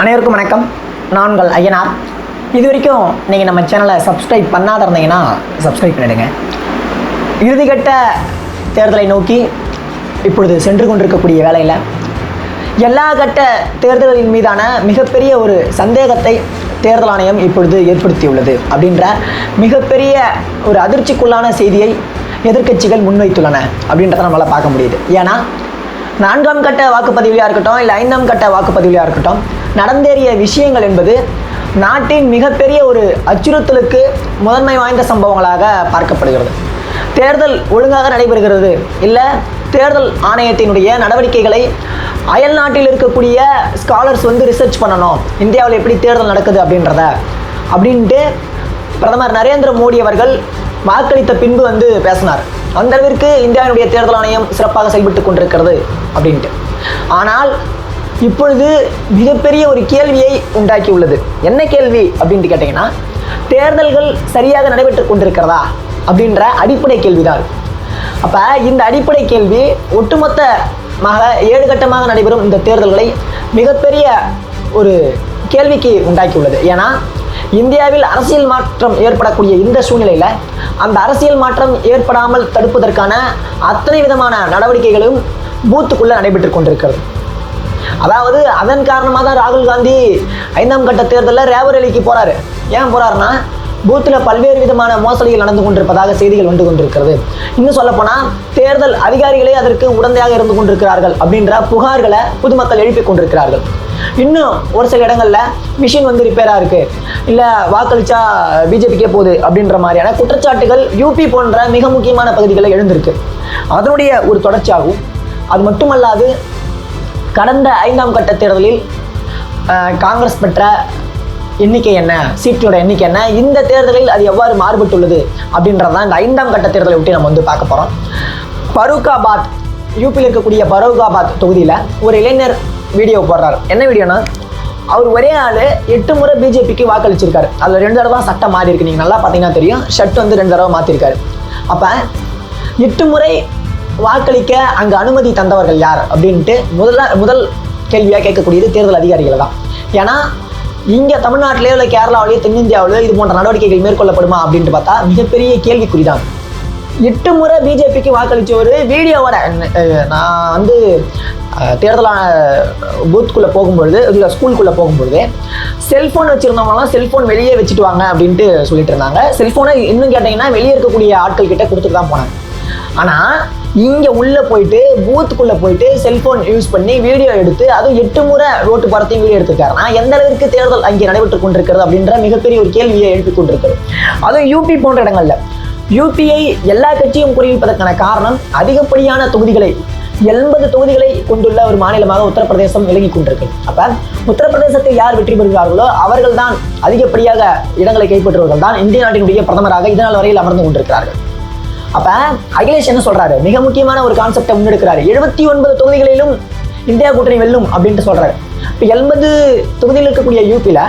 அனைவருக்கும் வணக்கம். நான்கள் ஐயனார். இது வரைக்கும் நீங்கள் நம்ம சேனலை சப்ஸ்கிரைப் பண்ணாத இருந்தீங்கன்னா சப்ஸ்கிரைப் பண்ணிடுங்க. இறுதிக்கட்ட தேர்தலை நோக்கி இப்பொழுது சென்று கொண்டிருக்கக்கூடிய வேலையில் எல்லா கட்ட தேர்தல்களின் மீதான மிகப்பெரிய ஒரு சந்தேகத்தை தேர்தல் ஆணையம் இப்பொழுது ஏற்படுத்தியுள்ளது அப்படின்ற மிகப்பெரிய ஒரு அதிர்ச்சிக்குள்ளான செய்தியை எதிர்க்கட்சிகள் முன்வைத்துள்ளன அப்படின்றத நம்மளால் பார்க்க முடியுது. ஏன்னா நான்காம் கட்ட வாக்குப்பதிவுலையாக இருக்கட்டும் இல்லை ஐந்தாம் கட்ட வாக்குப்பதிவுலையாக இருக்கட்டும் நடந்தேறிய விஷயங்கள் என்பது நாட்டின் மிகப்பெரிய ஒரு அச்சுறுத்தலுக்கு முதன்மை வாய்ந்த சம்பவங்களாக பார்க்கப்படுகிறது. தேர்தல் ஒழுங்காக நடைபெறுகிறது. இல்லை தேர்தல் ஆணையத்தினுடைய நடவடிக்கைகளை அயல் நாட்டில் இருக்கக்கூடிய ஸ்காலர்ஸ் வந்து ரிசர்ச் பண்ணணும். இந்தியாவில் எப்படி தேர்தல் நடக்குது அப்படின்றத. அப்படின்ட்டு பிரதமர் நரேந்திர மோடி அவர்கள் வாக்களித்த பின்பு வந்து பேசினார். அந்த அளவிற்கு இந்தியாவினுடைய தேர்தல் ஆணையம் சிறப்பாக செயல்பட்டு கொண்டிருக்கிறது அப்படின்ட்டு. ஆனால் இப்பொழுது மிகப்பெரிய ஒரு கேள்வியை உண்டாக்கி உள்ளது என்ன கேள்வி அப்படின்ட்டு கேட்டிங்கன்னா தேர்தல்கள் சரியாக நடைபெற்று கொண்டிருக்கிறதா அப்படின்ற அடிப்படை கேள்விதான். அப்போ இந்த அடிப்படை கேள்வி ஒட்டுமொத்தமாக ஏழு கட்டமாக நடைபெறும் இந்த தேர்தல்களை மிகப்பெரிய ஒரு கேள்விக்கு உண்டாக்கியுள்ளது. ஏன்னா இந்தியாவில் அரசியல் மாற்றம் ஏற்படக்கூடிய இந்த சூழ்நிலையில் அந்த அரசியல் மாற்றம் ஏற்படாமல் தடுப்பதற்கான அத்தனை விதமான நடவடிக்கைகளும் பூத்துக்குள்ளே நடைபெற்று கொண்டிருக்கிறது. அதாவது அதன் காரணமாக தான் ராகுல் காந்தி ஐந்தாம் கட்ட தேர்தலில் ரேபரேலிக்கு போகிறாரு ஏன் போகிறாருன்னா பூத்தில் பல்வேறு விதமான மோசடிகள் நடந்து கொண்டிருப்பதாக செய்திகள் வந்து கொண்டிருக்கிறது. இன்னும் சொல்லப்போனால் தேர்தல் அதிகாரிகளே அதற்கு உடந்தையாக இருந்து கொண்டிருக்கிறார்கள் அப்படின்ற புகார்களை பொதுமக்கள் எழுப்பிக் கொண்டிருக்கிறார்கள். இன்னும் ஒரு சில இடங்களில் மிஷின் வந்து ரிப்பேராக இருக்கு. இல்லை வாக்களிச்சா பிஜேபிக்கே போகுது அப்படின்ற மாதிரியான குற்றச்சாட்டுகள் யூபி போன்ற மிக முக்கியமான பகுதிகளில் எழுந்திருக்கு. அதனுடைய ஒரு தொடர்ச்சியாகவும் அது மட்டுமல்லாது கடந்த ஐந்தாம் கட்ட தேர்தலில் காங்கிரஸ் பெற்ற எண்ணிக்கை என்ன? சீட்டோட எண்ணிக்கை என்ன? இந்த தேர்தலில் அது எவ்வாறு மாறுபட்டுள்ளது? அப்படின்றது தான் இந்த ஐந்தாம் கட்ட தேர்தலை ஒட்டி நம்ம வந்து பார்க்க போகிறோம் பரூக்காபாத் யூபியில் இருக்கக்கூடிய பரூகாபாத் தொகுதியில் ஒரு இளைஞர் வீடியோ போடுறாரு. என்ன வீடியோனா அவர் ஒரே ஆள் எட்டு முறை பிஜேபிக்கு வாக்களிச்சிருக்காரு. அதில் ரெண்டு தடவை தான் சட்டம் மாறி இருக்கு நீங்கள் நல்லா பார்த்தீங்கன்னா தெரியும். ஷர்ட் வந்து ரெண்டு தடவை மாற்றிருக்காரு அப்போ எட்டு முறை வாக்களிக்க அங்கு அனுமதி தந்தவர்கள் யார் அப்படின்ட்டு முதல்ல முதல் கேள்வியாக கேட்கக்கூடியது தேர்தல் அதிகாரிகளை தான். ஏன்னா இங்கே தமிழ்நாட்டிலேயோ இல்லை கேரளாவிலேயோ தென்னிந்தியாவிலேயோ இது போன்ற நடவடிக்கைகள் மேற்கொள்ளப்படுமா அப்படின்ட்டு பார்த்தா மிகப்பெரிய கேள்விக்குறி தான் எட்டு முறை பிஜேபிக்கு வாக்களித்தவர் வீடியோவோட நான் வந்து தேர்தலான பூத்துக்குள்ளே போகும்பொழுது இல்லை ஸ்கூலுக்குள்ளே போகும்பொழுது செல்ஃபோன் வச்சுருந்தவங்களாம் செல்ஃபோன் வெளியே வச்சுட்டு வாங்க அப்படின்ட்டு சொல்லிட்டு இருந்தாங்க. செல்ஃபோனை இன்னும் கேட்டிங்கன்னா வெளியே இருக்கக்கூடிய ஆட்கள் கிட்டே கொடுத்துட்டு தான் போனாங்க. ஆனால் இங்கே உள்ளே போயிட்டு பூத்துக்குள்ளே போயிட்டு செல்ஃபோன் யூஸ் பண்ணி வீடியோ எடுத்து அதுவும் எட்டு முறை ரோட்டு படத்தையும் வீடியோ எடுத்துருக்காருன்னா எந்த அளவிற்கு தேர்தல் அங்கே நடைபெற்று கொண்டிருக்கிறது அப்படின்ற மிகப்பெரிய ஒரு கேள்வியை எழுப்பி கொண்டிருக்கிறது. அதுவும் யூபி போன்ற இடங்களில். யூபிஐ எல்லா கட்சியும் குறிவிப்பதற்கான காரணம் அதிகப்படியான தொகுதிகளை எண்பது தொகுதிகளை கொண்டுள்ள ஒரு மாநிலமாக உத்தரப்பிரதேசம் விலகி கொண்டிருக்கு அப்ப உத்தரப்பிரதேசத்தில் யார் வெற்றி பெறுகிறார்களோ அவர்கள் தான் அதிகப்படியாக இடங்களை கைப்பற்றுவர்கள் தான் இந்திய நாட்டினுடைய பிரதமராக இதனால் வரையில் அமர்ந்து கொண்டிருக்கிறார்கள். அப்ப அகிலேஷ் என்ன சொல்றாரு? மிக முக்கியமான ஒரு கான்செப்டை முன்னெடுக்கிறாரு. எழுபத்தி ஒன்பது தொகுதிகளிலும் இந்தியா கூட்டணி வெல்லும் அப்படின்ட்டு சொல்றாரு. இப்போ எண்பது தொகுதியில் இருக்கக்கூடிய யூபியில்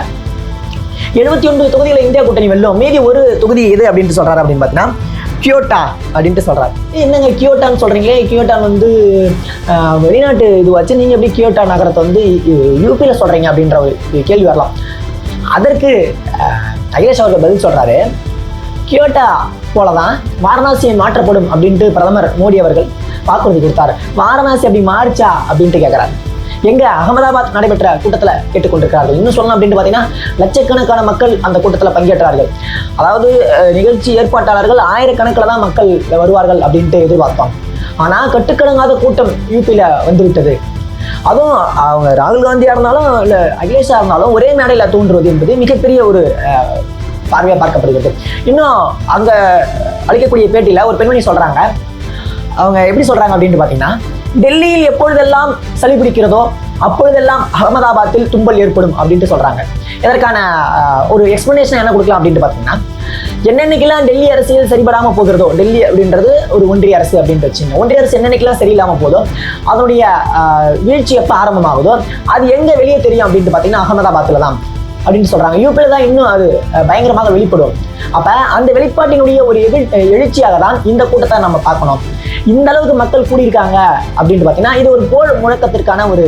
எழுபத்தி ஒன்பது தொகுதிகளை இந்தியா கூட்டணி வெல்லும். மீதி ஒரு தொகுதி எது அப்படின்ட்டு சொல்றாரு அப்படின்னு பார்த்தீங்கன்னா கியோட்டா அப்படின்ட்டு சொல்றாரு. என்னங்க கியோட்டான்னு சொல்றீங்களே? கியோட்டான் வந்து வெளிநாட்டு இது வச்சு நீங்க எப்படி கியோட்டா நகரத்தை வந்து யூபியில் சொல்றீங்க அப்படின்ற ஒரு கேள்வி வரலாம். அதற்கு அகிலேஷ் அவர்கள் பதில் சொல்றாரு. கியோட்டா போல தான் வாரணாசி மாற்றப்படும் அப்படின்ட்டு பிரதமர் மோடி அவர்கள் வாக்குறுதி கொடுத்தாரு. வாரணாசி அப்படி மாறிச்சா அப்படின்ட்டு கேட்கிறாரு எங்க அகமதாபாத் நடைபெற்ற கூட்டத்தில் கேட்டுக்கொண்டிருக்கிறார்கள். இன்னும் சொல்லணும் அப்படின்ட்டு பார்த்தீங்கன்னா லட்சக்கணக்கான மக்கள் அந்த கூட்டத்தில் பங்கேற்றார்கள். அதாவது நிகழ்ச்சி ஏற்பாட்டாளர்கள் ஆயிரக்கணக்கில் தான் மக்கள் வருவார்கள் அப்படின்ட்டு எதிர்பார்த்தோம். ஆனால் கட்டுக்கடங்காத கூட்டம் யூபியில் வந்துவிட்டது. அதுவும் அவங்க ராகுல் காந்தியாக இருந்தாலும் இல்லை அகிலேஷாக இருந்தாலும் ஒரே மேடையில் தோன்றுவது என்பது மிகப்பெரிய ஒரு அஹ், பார்வையாக பார்க்கப்படுகிறது. இன்னும் அங்கே அளிக்கக்கூடிய பேட்டியில் ஒரு பெண்மணி சொல்கிறாங்க அவங்க எப்படி சொல்கிறாங்க அப்படின்ட்டு பார்த்தீங்கன்னா டெல்லியில் எப்பொழுதெல்லாம் சளி பிடிக்கிறதோ அப்பொழுதெல்லாம் அகமதாபாத்தில் தும்பல் ஏற்படும் அப்படின்ட்டு சொல்கிறாங்க இதற்கான அஹ், ஒரு எக்ஸ்பிளனேஷன் என்ன கொடுக்கலாம் அப்படின்ட்டு பார்த்தீங்கன்னா என்னென்னைக்கெல்லாம் டெல்லி அரசியல் சரிபடாமல் போகிறதோ டெல்லி அப்படின்றது ஒரு ஒன்றிய அரசு அப்படின்ட்டு வச்சுங்க. ஒன்றிய அரசு என்னென்னைக்கெல்லாம் சரியில்லாமல் போதோ அதனுடைய அஹ், வீழ்ச்சி எப்போ ஆரம்பமாகுதோ அது எங்கே வெளியே தெரியும் அப்படின்ட்டு பார்த்தீங்கன்னா அகமதாபாத்தில் தான். அப்படின்னு சொல்றாங்க. யூபியில் தான் இன்னும் அது பயங்கரமாக வெளிப்படும். அப்ப அந்த வெளிப்பாட்டினுடைய ஒரு எதிர் எழுச்சியாக தான் இந்த கூட்டத்தை நம்ம பார்க்கணும். இந்த அளவுக்கு மக்கள் கூடியிருக்காங்க அப்படின்ட்டு பார்த்தீங்கன்னா இது ஒரு போல் முழக்கத்திற்கான ஒரு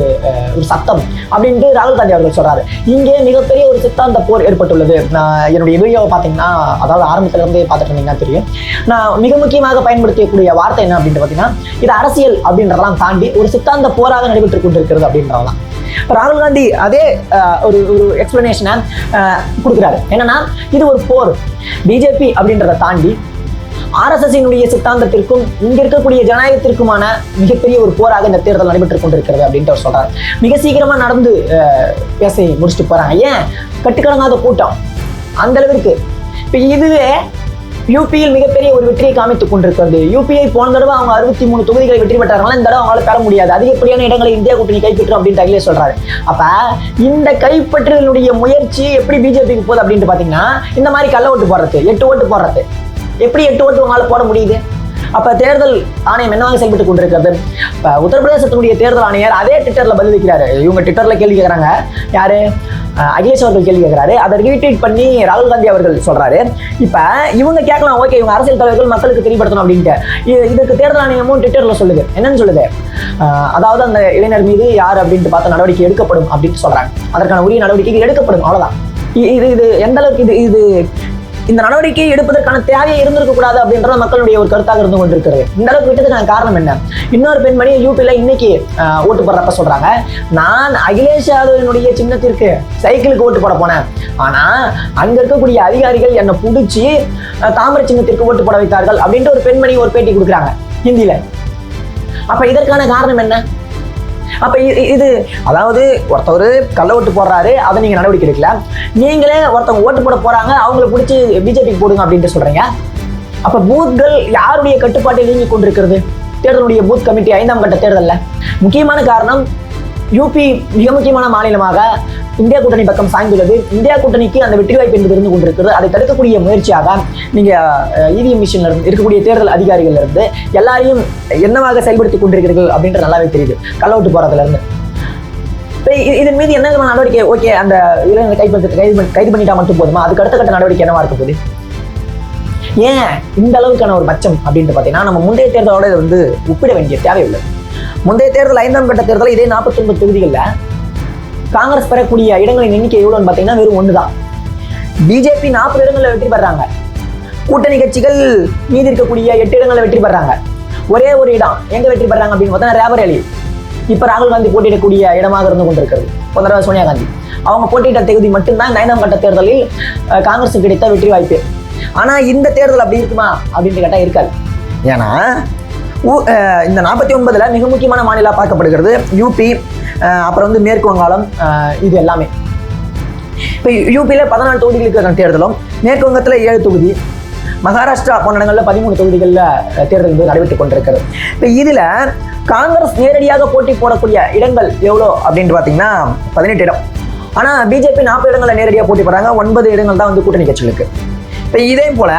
ஒரு சத்தம் அப்படின்ட்டு ராகுல் காந்தி அவர்கள் சொல்றாரு. இங்கே மிகப்பெரிய ஒரு சித்தாந்த போர் ஏற்பட்டுள்ளது. நான் என்னுடைய வீடியோவை பார்த்தீங்கன்னா அதாவது ஆரம்பத்துல இருந்தே பார்த்துட்டு இருந்தீங்கன்னா தெரியும். நான் மிக முக்கியமாக பயன்படுத்தக்கூடிய வார்த்தை என்ன அப்படின்ட்டு பார்த்தீங்கன்னா இது அரசியல் அப்படின்றதெல்லாம் தாண்டி ஒரு சித்தாந்த போராக நடைபெற்று கொண்டிருக்கிறது அப்படின்றதான் ராகுல் காந்தி அதே ஒரு ஒரு எக்ஸ்பிளனேஷன் கொடுக்குறாரு. என்னன்னா இது ஒரு போர். பிஜேபி அப்படின்றத தாண்டி ஆர்எஸ்எஸ்னுடைய சித்தாந்தத்திற்கும் இங்க இருக்கக்கூடிய ஜனநாயகத்திற்குமான மிகப்பெரிய ஒரு போராக இந்த தேர்தல் நடைபெற்றுக் கொண்டிருக்கிறது அப்படின்ட்டு அவர் சொல்றாரு. மிக சீக்கிரமா நடந்து பேச முடிச்சுட்டு போறாங்க. ஏன்? கட்டுக்கடங்காத கூட்டம். அந்த அளவிற்கு. இப்போ இதுவே யூபியில் மிகப்பெரிய ஒரு வெற்றியை காமித்துக் கொண்டிருக்கிறது. யூபிஐ போன தடவை அவங்க அறுபத்தி மூணு தொகுதிகளை வெற்றி பெற்றார்களா இந்த தடவை அவங்களால பெற முடியாது. அதிகப்படியான இடங்களை இந்தியா கூட்டணி கைப்பற்றும் அப்படின்னு அகிலே சொல்றாரு. அப்ப இந்த கைப்பற்றுதலுடைய முயற்சி எப்படி பிஜேபிக்கு போகுது அப்படின்ட்டு பாத்தீங்கன்னா இந்த மாதிரி கள்ள ஓட்டு போடுறது எட்டு ஓட்டு போடுறது. எப்படி எட்டு ஓட்டு உங்களால போட முடியுது? அப்ப தேர்தல் ஆணையம் என்னவாக செயல்பட்டு கொண்டிருக்கிறது? இப்போ உத்தரப்பிரதேசத்தினுடைய தேர்தல் ஆணையர் அதே ட்விட்டர்ல பதில் வைக்கிறாரு. இவங்க ட்விட்டர்ல கேள்வி கேட்குறாங்க யாரு? அகிலேஷ் அவர்கள் கேள்வி கேட்குறாரு அதை ரீட்வீட் பண்ணி ராகுல் காந்தி அவர்கள் சொல்றாரு. இப்ப இவங்க கேட்கலாம் ஓகே இவங்க அரசியல் தலைவர்கள் மக்களுக்கு தெரியப்படுத்தணும் அப்படின்ட்டு. இதுக்கு தேர்தல் ஆணையமும் ட்விட்டரில் சொல்லுது. என்னன்னு சொல்லுது? அதாவது அந்த இளைஞர் மீது யார் அப்படின்ட்டு பார்த்த நடவடிக்கை எடுக்கப்படும் அப்படின்னு சொல்றாங்க. அதற்கான உரிய நடவடிக்கைகள் எடுக்கப்படும். அவ்வளோதான் இது இது எந்த அளவுக்கு இது இது இந்த நடவடிக்கை எடுப்பதற்கான தேவையை இருந்திருக்க கூடாது அப்படின்றது மக்களுடைய ஒரு கருத்தாக இருந்து கொண்டிருக்கிறது. இந்த அளவுக்கு விட்டதுக்கான காரணம் என்ன? இன்னொரு பெண்மணி யூபியில் இன்னைக்கு ஓட்டு போடுறப்ப சொல்றாங்க நான் அகிலேஷ் யாதவனுடைய சின்னத்திற்கு சைக்கிளுக்கு ஓட்டு போட போனேன். ஆனா அங்க இருக்கக்கூடிய அதிகாரிகள் என்னை பிடிச்சி தாமரை சின்னத்திற்கு ஓட்டு போட வைத்தார்கள் அப்படின்ட்டு ஒரு பெண்மணி ஒரு பேட்டி கொடுக்குறாங்க ஹிந்தியில. அப்ப இதற்கான காரணம் என்ன? அப்ப இது அதாவது ஒருத்தவர் கள்ள ஓட்டு போடுறாரு அதை நீங்க நடவடிக்கை எடுக்கல. நீங்களே ஒருத்தவங்க ஓட்டு போட போறாங்க அவங்கள பிடிச்சி பிஜேபிக்கு போடுங்க அப்படின்ட்டு சொல்றீங்க. அப்ப பூத்கள் யாருடைய கட்டுப்பாட்டை நீங்கி கொண்டிருக்கிறது? தேர்தலுடைய பூத் கமிட்டி ஐந்தாம் கட்ட தேர்தலில். முக்கியமான காரணம் யூபி மிக முக்கியமான மாநிலமாக இந்தியா கூட்டணி பக்கம் சாய்ந்துள்ளது. இந்தியா கூட்டணிக்கு அந்த வெற்றி வாய்ப்பு என்பது இருந்து கொண்டிருக்கிறது. அதை தடுக்கக்கூடிய முயற்சியாக நீங்க இவிஎம் மிஷின்ல இருந்து இருக்கக்கூடிய தேர்தல் அதிகாரிகள் இருந்து எல்லாரையும் என்னவாக செயல்படுத்தி கொண்டிருக்கிறீர்கள் அப்படின்றது நல்லாவே தெரியுது. கள்ள போறதுல இருந்து. இதன் மீது என்ன விதமான நடவடிக்கை ஓகே அந்த இளைஞர்களை கைது கைது கைது பண்ணிட்டா மட்டும் போதுமா? அதுக்கு அடுத்த கட்ட நடவடிக்கை என்னவா இருக்க போகுது? ஏன் இந்த அளவுக்கான ஒரு பட்சம் அப்படின்ட்டு பார்த்தீங்கன்னா நம்ம முந்தைய தேர்தலோட இதை வந்து ஒப்பிட வேண்டிய தேவை உள்ளது முந்தைய தேர்தல் ஐந்தாம் கட்ட தேர்தல் இதே 49 தொகுதிகளில் காங்கிரஸ் பெறக்கூடிய இடங்களின் எண்ணிக்கை எவ்வளோன்னு பார்த்தீங்கன்னா வெறும் ஒன்று தான் பிஜேபி நாற்பது இடங்களில் வெற்றி பெறாங்க. கூட்டணி கட்சிகள் மீதி இருக்கக்கூடிய எட்டு இடங்களில் வெற்றி பெறாங்க. ஒரே ஒரு இடம் எங்கே வெற்றி பெறாங்க அப்படின்னு பார்த்தா ரேபரேலி இப்போ ராகுல் காந்தி போட்டியிடக்கூடிய இடமாக இருந்து கொண்டிருக்கிறது. போன தடவை சோனியா காந்தி. அவங்க போட்டியிட்ட தொகுதி மட்டும்தான் நயனம் கட்ட தேர்தலில் காங்கிரஸுக்கு கிடைத்த வெற்றி வாய்ப்பு. ஆனால் இந்த தேர்தல் அப்படி இருக்குமா அப்படின்ட்டு கேட்டால் இருக்காது. ஏன்னா ஊ- இந்த நாற்பத்தி ஒன்பதில் மிக முக்கியமான மாநிலம் பார்க்கப்படுகிறது யூபி அப்புறம் வந்து மேற்கு வங்காளம் இது எல்லாமே. இப்போ யூபியில் பதினாலு தொகுதிகளுக்கான தேர்தலும். மேற்கு வங்கத்தில் ஏழு தொகுதி. மகாராஷ்டிரா போன்ற இடங்களில் பதிமூணு தொகுதிகளில் தேர்தல் என்பது நடைபெற்றுக் கொண்டிருக்கிறது. இப்போ இதில் காங்கிரஸ் நேரடியாக போட்டி போடக்கூடிய இடங்கள் எவ்வளோ அப்படின்ட்டு பார்த்தீங்கன்னா பதினெட்டு இடம். ஆனால் பிஜேபி நாற்பது இடங்களில் நேரடியாக போட்டி போடுறாங்க. ஒன்பது இடங்கள் தான் வந்து கூட்டணி கட்சிகளுக்கு. இப்போ இதே போல்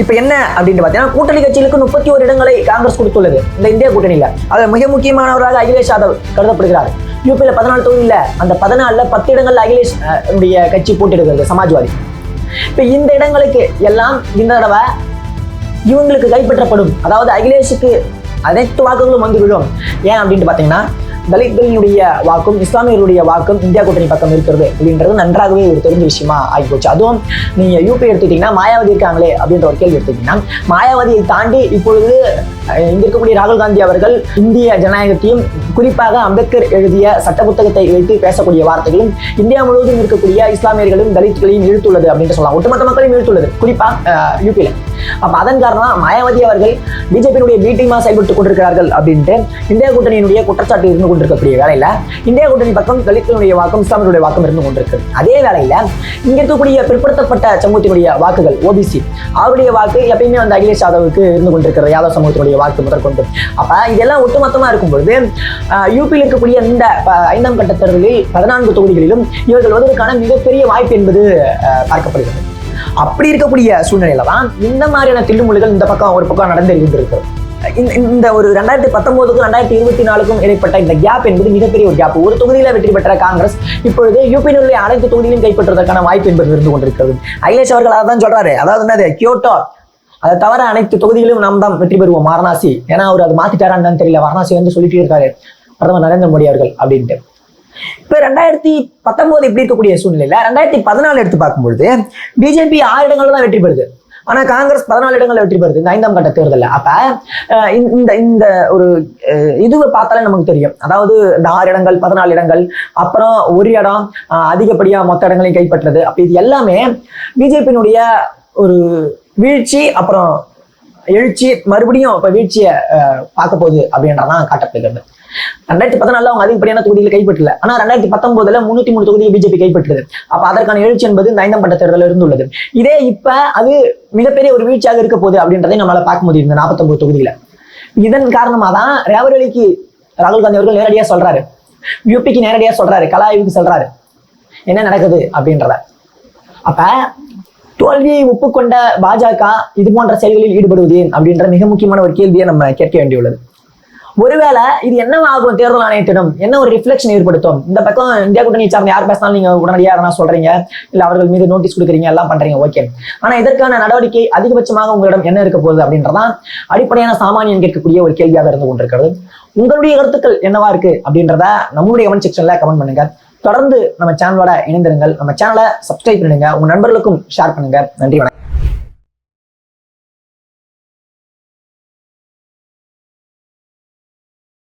இப்போ என்ன அப்படின்னு பார்த்தீங்கன்னா கூட்டணி கட்சிகளுக்கு முப்பத்தி ஒரு இடங்களை காங்கிரஸ் கொடுத்துள்ளது. இந்த இந்திய கூட்டணியில். அதில் மிக முக்கியமானவராக அகிலேஷ் யாதவ் கருதப்படுகிறார். யூபியில் பதினாலு தொகுதியில் அந்த பதினாலில் பத்து இடங்கள்ல அகிலேஷ் உடைய கட்சி போட்டியிடுகிறது சமாஜ்வாதி. இப்போ இந்த இடங்களுக்கு எல்லாம் இந்த தடவை இவங்களுக்கு கைப்பற்றப்படும். அதாவது அகிலேஷுக்கு அனைத்து வாக்குகளும் வந்து விழும். ஏன் அப்படின்ட்டு பார்த்தீங்கன்னா தலித்களினுடைய வாக்கும் இஸ்லாமியர்களுடைய வாக்கும் இந்தியா கூட்டணி பக்கம் இருக்கிறது அப்படின்றது நன்றாகவே ஒரு தெரிஞ்ச விஷயமா ஆகிப்போச்சு. அதுவும் நீங்க யூபி எடுத்துக்கிட்டீங்கன்னா மாயாவதி இருக்காங்களே அப்படின்ற ஒரு கேள்வி எடுத்துக்கிட்டீங்கன்னா மாயாவதியை தாண்டி இப்பொழுது இங்கே இங்க இருக்கக்கூடிய ராகுல் காந்தி அவர்கள் இந்திய ஜனநாயகத்தையும் குறிப்பாக அம்பேத்கர் எழுதிய சட்ட புத்தகத்தை வைத்து பேசக்கூடிய வார்த்தைகளும் இந்தியா முழுவதும் இருக்கக்கூடிய இஸ்லாமியர்களும் தலித்களையும் இழுத்துள்ளது அப்படின்னு சொல்லலாம். ஒட்டுமொத்த மக்களையும் இழுத்துள்ளது குறிப்பாக யூபியில அப்ப அதன் காரணம் மாயாவதி அவர்கள் பிஜேபியினுடைய பி செயல்பட்டுக் கொண்டிருக்கிறார்கள் அப்படின்ட்டு இந்தியா கூட்டணியினுடைய குற்றச்சாட்டு இருந்து கொண்டிருக்கக்கூடிய வேலையில இந்தியா கூட்டணி பக்கம் தலித்தினுடைய வாக்கும் இஸ்லாமியருடைய வாக்கம் இருந்து கொண்டிருக்கு. அதே வேளையில இங்க இருக்கக்கூடிய பிற்படுத்தப்பட்ட சமூகத்தினுடைய வாக்குகள் ஓபிசி அவருடைய வாக்கு எப்பயுமே வந்து அகிலேஷ் யாதவுக்கு இருந்து கொண்டிருக்கிறது யாதவ் சமூகத்தினுடைய வாக்கு முதற்கொண்டு. அப்ப இதெல்லாம் ஒட்டுமொத்தமா இருக்கும்பொழுது யூபியில் இருக்கக்கூடிய இந்த ஐந்தாம் கட்ட தேர்தலில் பதினான்கு தொகுதிகளிலும் இவர்கள் வருவதற்கான மிகப்பெரிய வாய்ப்பு என்பது பார்க்கப்படுகிறது. அப்படி இருக்கக்கூடிய சூழ்நிலையில தான் இந்த மாதிரியான தில்லுமுள்ளுகள் இந்த பக்கம் ஒரு பக்கம் நடந்து கொண்டிருக்கிறது இந்த- ஒரு ரெண்டாயிரத்தி பத்தொன்பதுக்கும் ரெண்டாயிரத்தி இருபத்தி நாலுக்கும் இடைப்பட்ட இந்த கேப் என்பது மிகப்பெரிய ஒரு கேப் ஒரு தொகுதியில வெற்றி பெற்ற காங்கிரஸ் இப்பொழுது யூபியினுடைய அனைத்து தொகுதியிலும் கைப்பற்றுவதற்கான வாய்ப்பு என்பது இருந்து கொண்டிருக்கிறது. ஐலேஷ் அவர்கள் அதான் சொல்றாரு. அதாவது என்னது? கியோட்டோ அதை தவிர அனைத்து தொகுதிகளிலும் நாம் தான் வெற்றி பெறுவோம் வாரணாசி. ஏன்னா அவர் அது மாத்திட்டாரான்னு தெரியல. வாரணாசி வந்து சொல்லிட்டு இருக்காரு. பிரதமர் நரேந்திர மோடி அவர்கள் அப்படின்ட்டு. இப்ப ரெண்டாயிரத்தி பத்தொன்பது இப்படி இருக்கக்கூடிய சூழ்நிலையில ரெண்டாயிரத்தி பதினாலு எடுத்து பார்க்கும்பொழுது பிஜேபி ஆறு இடங்கள்ல தான் வெற்றி பெறுது. ஆனா காங்கிரஸ் பதினாலு இடங்கள்ல வெற்றி பெறுது. இந்த ஐந்தாம் கட்ட தேர்தலில். அப்ப அஹ், இந்த- இந்த ஒரு அஹ், இதுவை பார்த்தாலே நமக்கு தெரியும். அதாவது இந்த ஆறு இடங்கள் பதினாலு இடங்கள் அப்புறம் ஒரு இடம் அதிகப்படியா மொத்த இடங்களையும் கைப்பற்றுறது. அப்ப இது எல்லாமே பிஜேபியினுடைய ஒரு வீழ்ச்சி அப்புறம் எழுச்சி மறுபடியும் இப்ப வீழ்ச்சியை பார்க்க போகுது அப்படின்றதான் காட்டப்படுகிறது. ரெண்டாயிரத்தி பதினாலுல அவங்க அதிகப்படியான தொகுதிகளை கைப்பற்றல. ஆனா ரெண்டாயிரத்தி பத்தொன்பதுல முன்னூத்தி மூணு தொகுதியை பிஜேபி கைப்பற்றுது. அப்ப அதற்கான எழுச்சி என்பது இந்த ஐந்தாம் பட்ட தேர்தலில் இருந்துள்ளது. இதே இப்ப அது மிகப்பெரிய ஒரு வீழ்ச்சியாக இருக்க போகுது அப்படின்றதை நம்மளால பார்க்க முடியும் இந்த நாற்பத்தொன்பது தொகுதியில இதன் காரணமா தான் ரேவரலிக்கு ராகுல் காந்தி அவர்கள் நேரடியா சொல்றாரு. யூபிக்கு நேரடியா சொல்றாரு. கலாய்வுக்கு சொல்றாரு. என்ன நடக்குது அப்படின்றத. அப்ப தோல்வியை ஒப்புக்கொண்ட பாஜக இது போன்ற செயல்களில் ஈடுபடுவது ஏன் அப்படின்ற மிக முக்கியமான ஒரு கேள்வியை நம்ம கேட்க வேண்டியுள்ளது. ஒருவேளை இது என்னவாகும் தேர்தல் ஆணையத்திடம்? என்ன ஒரு ரிஃப்ளெக்ஷன் ஏற்படுத்தும்? இந்த பக்கம் இந்தியா கூட்டணி சார்ந்த யார் பேசினாலும் நீங்க உடனடியாக எதனா சொல்றீங்க? இல்ல அவர்கள் மீது நோட்டீஸ் கொடுக்குறீங்க எல்லாம் பண்றீங்க ஓகே ஆனா இதற்கான நடவடிக்கை அதிகபட்சமாக உங்களிடம் என்ன இருக்க போகுது அப்படின்றதான் அடிப்படையான சாமானியன் கேட்கக்கூடிய ஒரு கேள்வியாக இருந்து கொண்டிருக்கிறது. உங்களுடைய கருத்துக்கள் என்னவா இருக்கு அப்படின்றத நம்மளுடைய கமெண்ட் செக்ஷன்ல கமெண்ட் பண்ணுங்க. தொடர்ந்து நம்ம சேனலோட இணைந்திருங்கள். நம்ம சேனலை சப்ஸ்கிரைப் பண்ணுங்க உங்க நண்பர்களுக்கும் ஷேர் பண்ணுங்க. நன்றி வணக்கம்.